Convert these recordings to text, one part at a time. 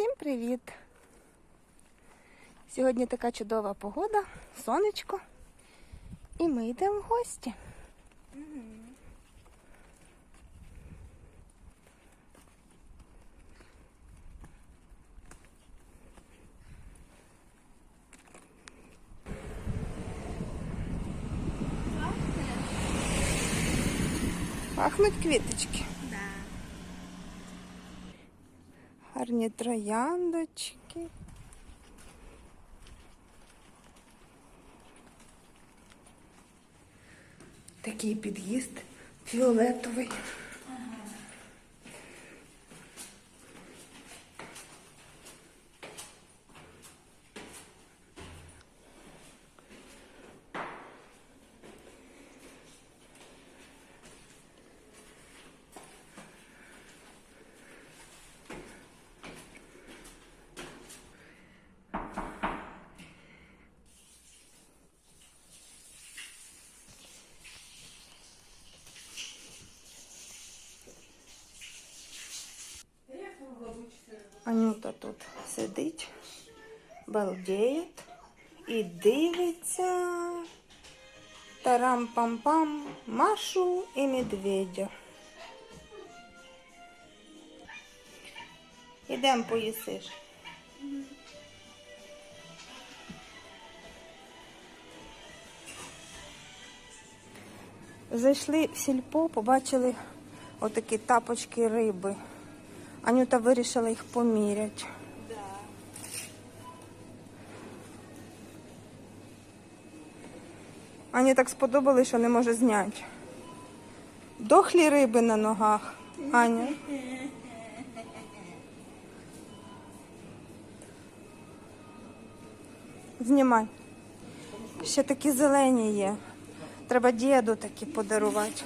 Всім привіт! Сьогодні така чудова погода, сонечко. І ми йдемо в гості. Пахнуть квіточки. Гарні трояндочки. Такий під'їзд фіолетовий. Анюта тут сидить, балдіє і дивиться тарам-пам-пам Машу і медведя. Ідемо поїсиш. Зайшли в сільпо, побачили отакі тапочки риби. Анюта вирішила їх поміряти. Ані так сподобалось, що не може зняти. Дохлі риби на ногах. Аня. Знімай. Ще такі зелені є. Треба діду такі подарувати.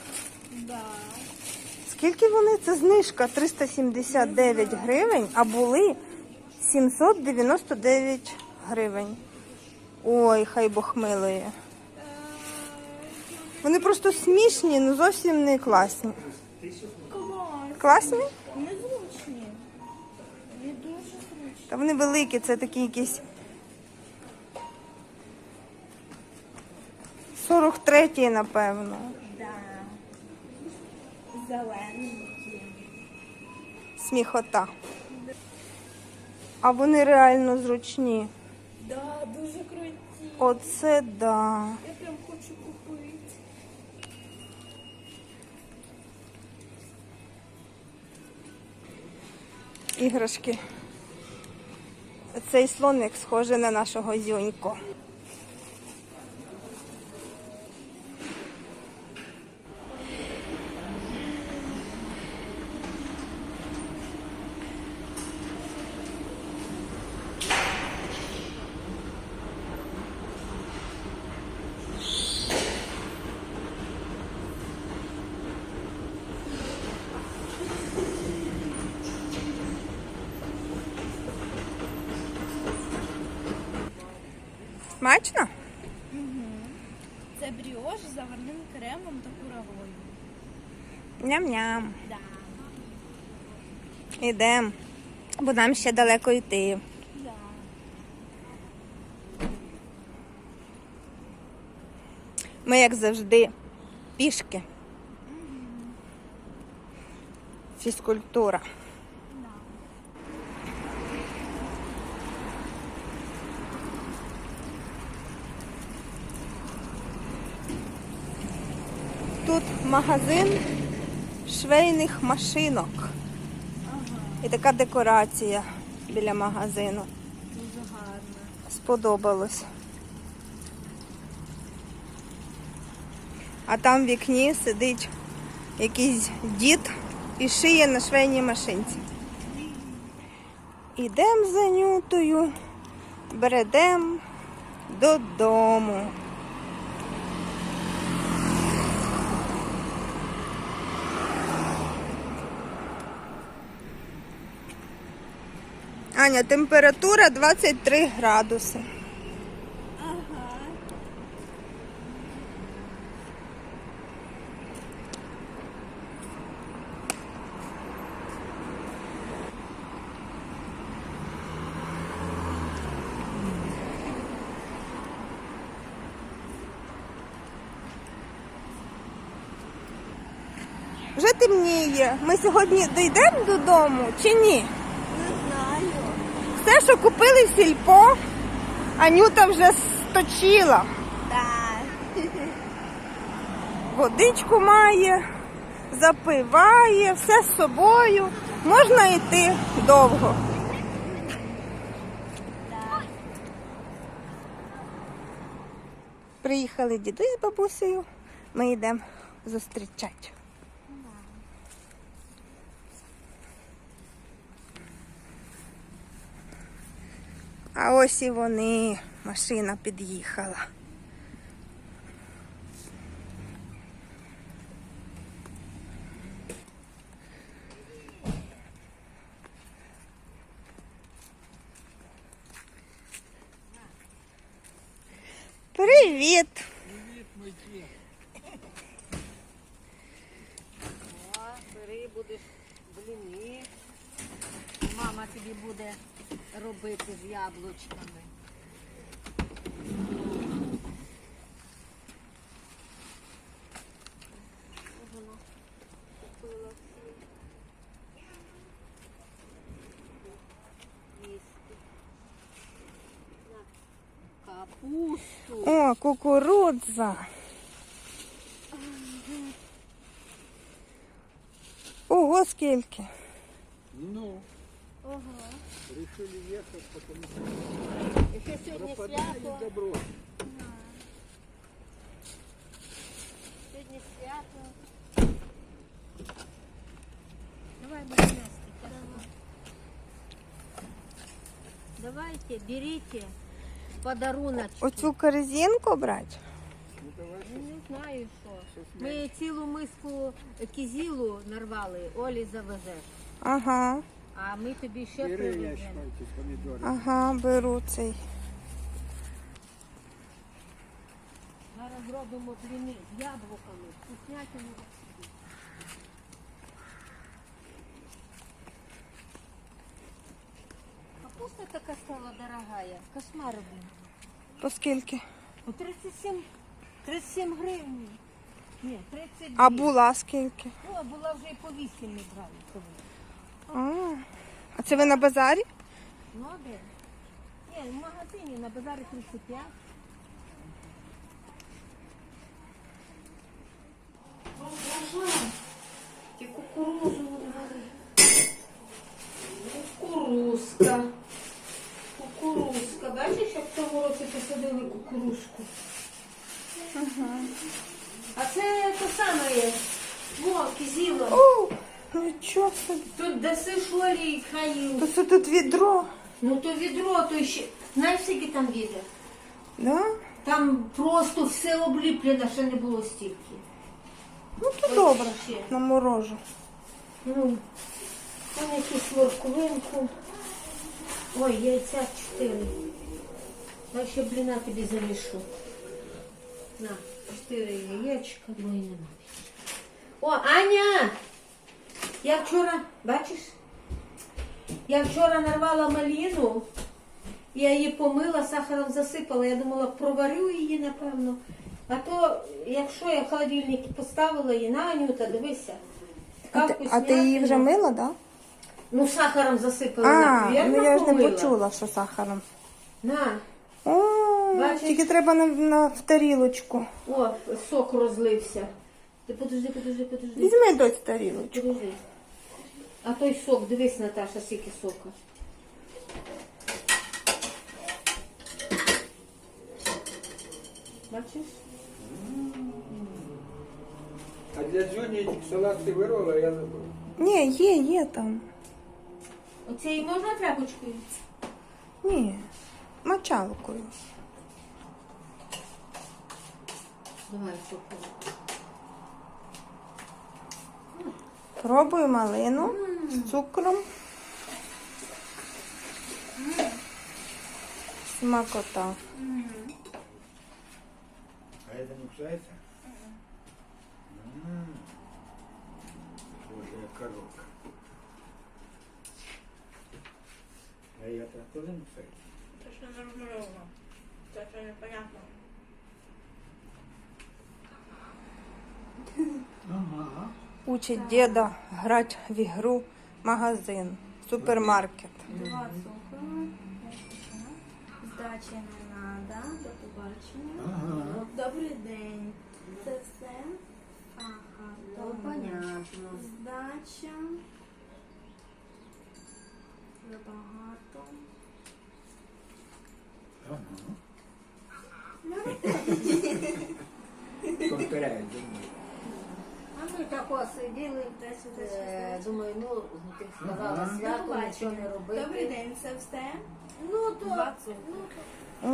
Скільки вони? Це знижка 379 гривень, а були 799 гривень. Ой, хай Бог милує. Вони просто смішні, ну зовсім не класні. Класні? Незручні. Та вони великі, це такі якісь 43 напевно. Да. Зелененькі. Сміхота. А вони реально зручні. Да, дуже круті. Оце да. Я прям хочу купити. іграшки. Цей слоник схожий на нашого зюньку. Смачно? Це бріош з заварним кремом та курагою. Ням-ням. Да. Ідемо. Бо нам ще далеко йти. Да. Ми, як завжди, пішки. Фізкультура. Тут магазин швейних машинок. І така декорація біля магазину. Дуже гарно. Сподобалось. А там в вікні сидить якийсь дід і шиє на швейній машинці. Ідемо за нютою, бредем додому. Аня, температура 23 градуси. Ага. Вже темніє. Ми сьогодні дійдемо додому чи ні? Не що купили в сільпо, Анюта вже сточила. Так. Водичку має, запиває, все з собою. Можна йти довго. Приїхали дідусь з бабусею, ми йдемо зустрічати. А ось і вони, машина під'їхала. Привіт! О, бери, будеш бліни. Мама тобі буде робити з яблучками. Купила всі. На Капусту. О, кукурудза. Ого, скільки. Ну, Ого. решили ехать, потому что І ще сьогодні пропадает свято. добро. Сьогодні свято. Давай, Маринеске, Давайте, берите подарунок. Оцю корзинку брати? Ну, давай Ну, не знаю що. Ми цілу миску кізілу нарвали, Олі завезеш. Ага, А ми тобі ще привеземо. ага, беру цей. Зараз зробимо бліни з яблуками, вкуснятину. Капуста така стала дорогая, кошмар блин. По скільки? По 37, 37 гривень. Ні, 32. А була скільки? Ну, а була вже і по 8 ми брали. А, а це ви на базарі? Ну, де? Ні, в магазині на базарі 35. Ті кукурузу Кукурузка. Кукурузка. Бачиш, як в тому році посадили кукурузку? Ага. А це те саме є. Во, кізіло. О, нічого собі. Тут даси шолі хаю. Тут відро. Ну то відро, то ще. Знаєш, скільки там відер? Да? Там просто все обліплено, ще не було стільки. Ну то добре. ще. На морожу. Ну, там якусь морковинку. Ой, яйця чотири. Я ще бліна тобі залишу. На, чотири яєчка, двоє нема. О, Аня! Я вчора, бачиш? Я вчора нарвала маліну, я її помила, сахаром засипала. Я думала, проварю її, напевно. А то, якщо я в холодильник поставила її на Анюта, дивися. А ти, а ти її вже вкуснятина. мила, да? Ну, сахаром засипала. А, напевно, ну я ж не помила. почула, що сахаром. На, О, Бачиш? тільки треба на, на в тарілочку. о, сок розлився. Ти подожди, подожди, подожди. Візьми дось тарілочку. Подожди. А той сок, дивись, Наташа, скільки сока. Бачиш? А для Джони этих салат ты вырвала, я забыл. Ні, є, є там. Оце і можна тряпочкою? Ні, мочалкою. Давай сок. Пробуй малину З цукром. Смакота. А это не кусается? Боже, я коробка. А я-то тоже не кусается? Розмальовано. Це ще непонятно. Ага. Учить діда грати в ігру магазин, супермаркет. Два цукру. Здачі не надо. До побачення. Ага. Добрий день. Це все. Ага. Ну, добре. понятно. Здача. Забагато. Повторяю. А сиділи, е, думаю, ну, ти сказала Ага. свято, нічого не робити. Добрий день, це все. Ну, то, Два цукру.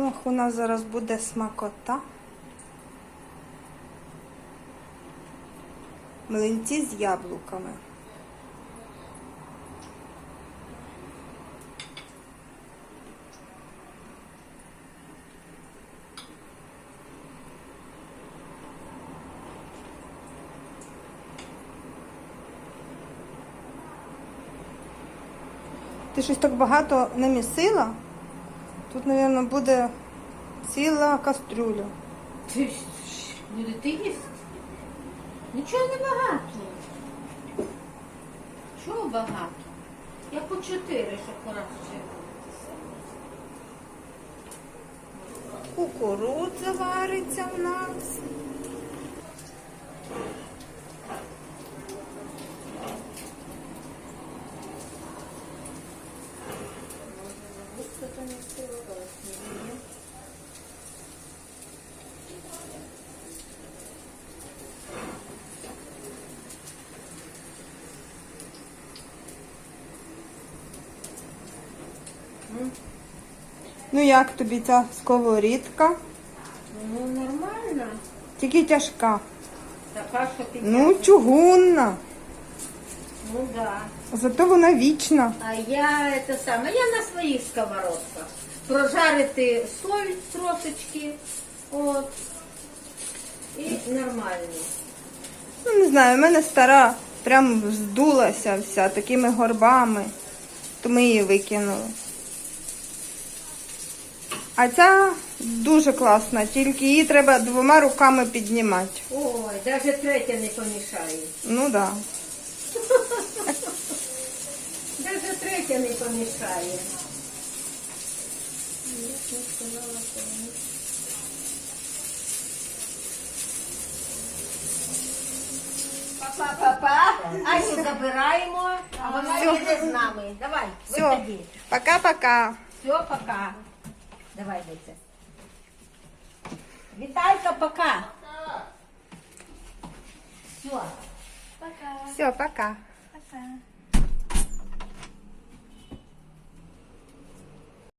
Ох, у нас зараз буде смакота. Млинці з яблуками. Ти щось так багато не місила? Тут, мабуть, буде ціла кастрюля. Ти будете їсти? Нічого не багато. Чого багато? Я по чотири, щоб краще. Кукурудза вариться в нас. Ну як тобі ця сковорідка? Ну, нормально. Тільки тяжка. Така, що ти... Ну, чугунна. Ну, да. Зато вона вічна. А я це саме, я на своїх сковородках. Прожарити соль трошечки. От. І нормально. Ну, не знаю, в мене стара прям здулася вся такими горбами. То ми її викинули. А ця дуже класна, тільки її треба двома руками піднімати. Ой, навіть третя не помішає. Ну так. Да. Навіть третя не помішає. Папа-папа, Аню забираємо, а вона їде з нами. Давай, Все, виходи. пока-пока. Все, пока. Давай, дайте. Віталька, пока. Все. Пока. Все, пока. Пока.